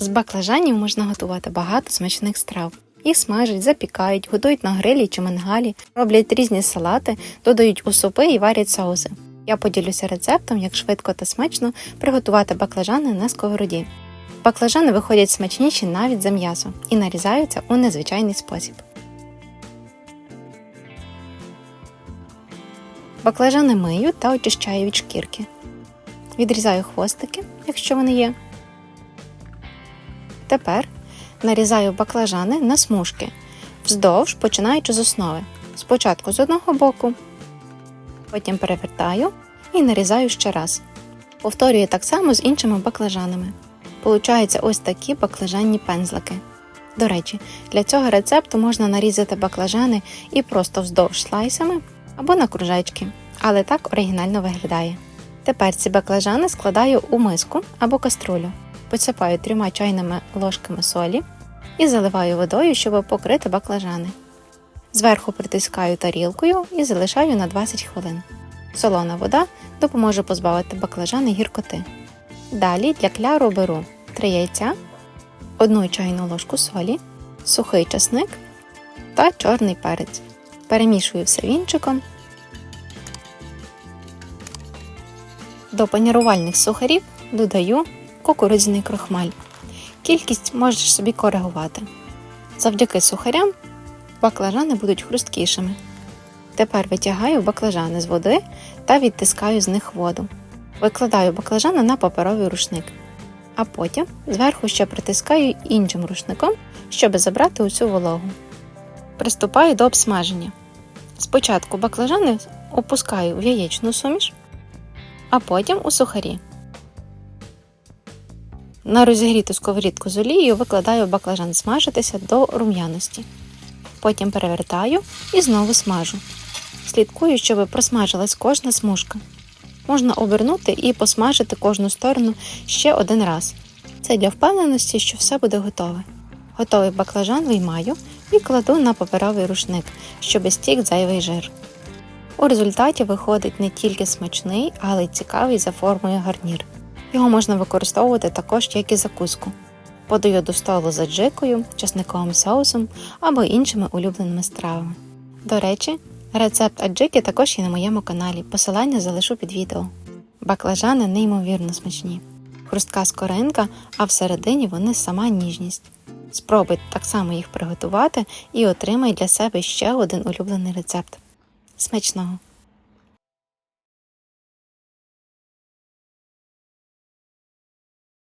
З баклажанів можна готувати багато смачних страв. Їх смажать, запікають, готують на грилі чи мангалі, роблять різні салати, додають у супи і варять соуси. Я поділюся рецептом, як швидко та смачно приготувати баклажани на сковороді. Баклажани виходять смачніші навіть за м'ясо і нарізаються у незвичайний спосіб. Баклажани мию та очищаю від шкірки. Відрізаю хвостики, якщо вони є. Тепер нарізаю баклажани на смужки, вздовж починаючи з основи. Спочатку з одного боку, потім перевертаю і нарізаю ще раз. Повторюю так само з іншими баклажанами. Получаються ось такі баклажанні пензлики. До речі, для цього рецепту можна нарізати баклажани і просто вздовж слайсами або на кружечки, але так оригінально виглядає. Тепер ці баклажани складаю у миску або каструлю, посипаю трьома чайними ложками солі і заливаю водою, щоб покрити баклажани. Зверху притискаю тарілкою і залишаю на 20 хвилин. Солона вода допоможе позбавити баклажани гіркоти. Далі для кляру беру 3 яйця, 1 чайну ложку солі, сухий часник та чорний перець. Перемішую все вінчиком. До панірувальних сухарів додаю кукурудзяний крохмаль. Кількість можеш собі коригувати. Завдяки сухарям баклажани будуть хрусткішими. Тепер витягаю баклажани з води та відтискаю з них воду. Викладаю баклажани на паперовий рушник, а потім зверху ще притискаю іншим рушником, щоб забрати усю вологу. Приступаю до обсмаження. Спочатку баклажани опускаю в яєчну суміш, а потім у сухарі. На розігріту сковорідку з олією викладаю баклажан смажитися до рум'яності. Потім перевертаю і знову смажу. Слідкую, щоб просмажилась кожна смужка. Можна обернути і посмажити кожну сторону ще один раз. Це для впевненості, що все буде готове. Готовий баклажан виймаю і кладу на паперовий рушник, щоб стік зайвий жир. У результаті виходить не тільки смачний, але й цікавий за формою гарнір. Його можна використовувати також як і закуску. Подаю до столу з аджикою, часниковим соусом або іншими улюбленими стравами. До речі, рецепт аджики також є на моєму каналі, посилання залишу під відео. Баклажани неймовірно смачні. Хрустка скоринка, а всередині вони сама ніжність. Спробуй так само їх приготувати і отримай для себе ще один улюблений рецепт. Смачного!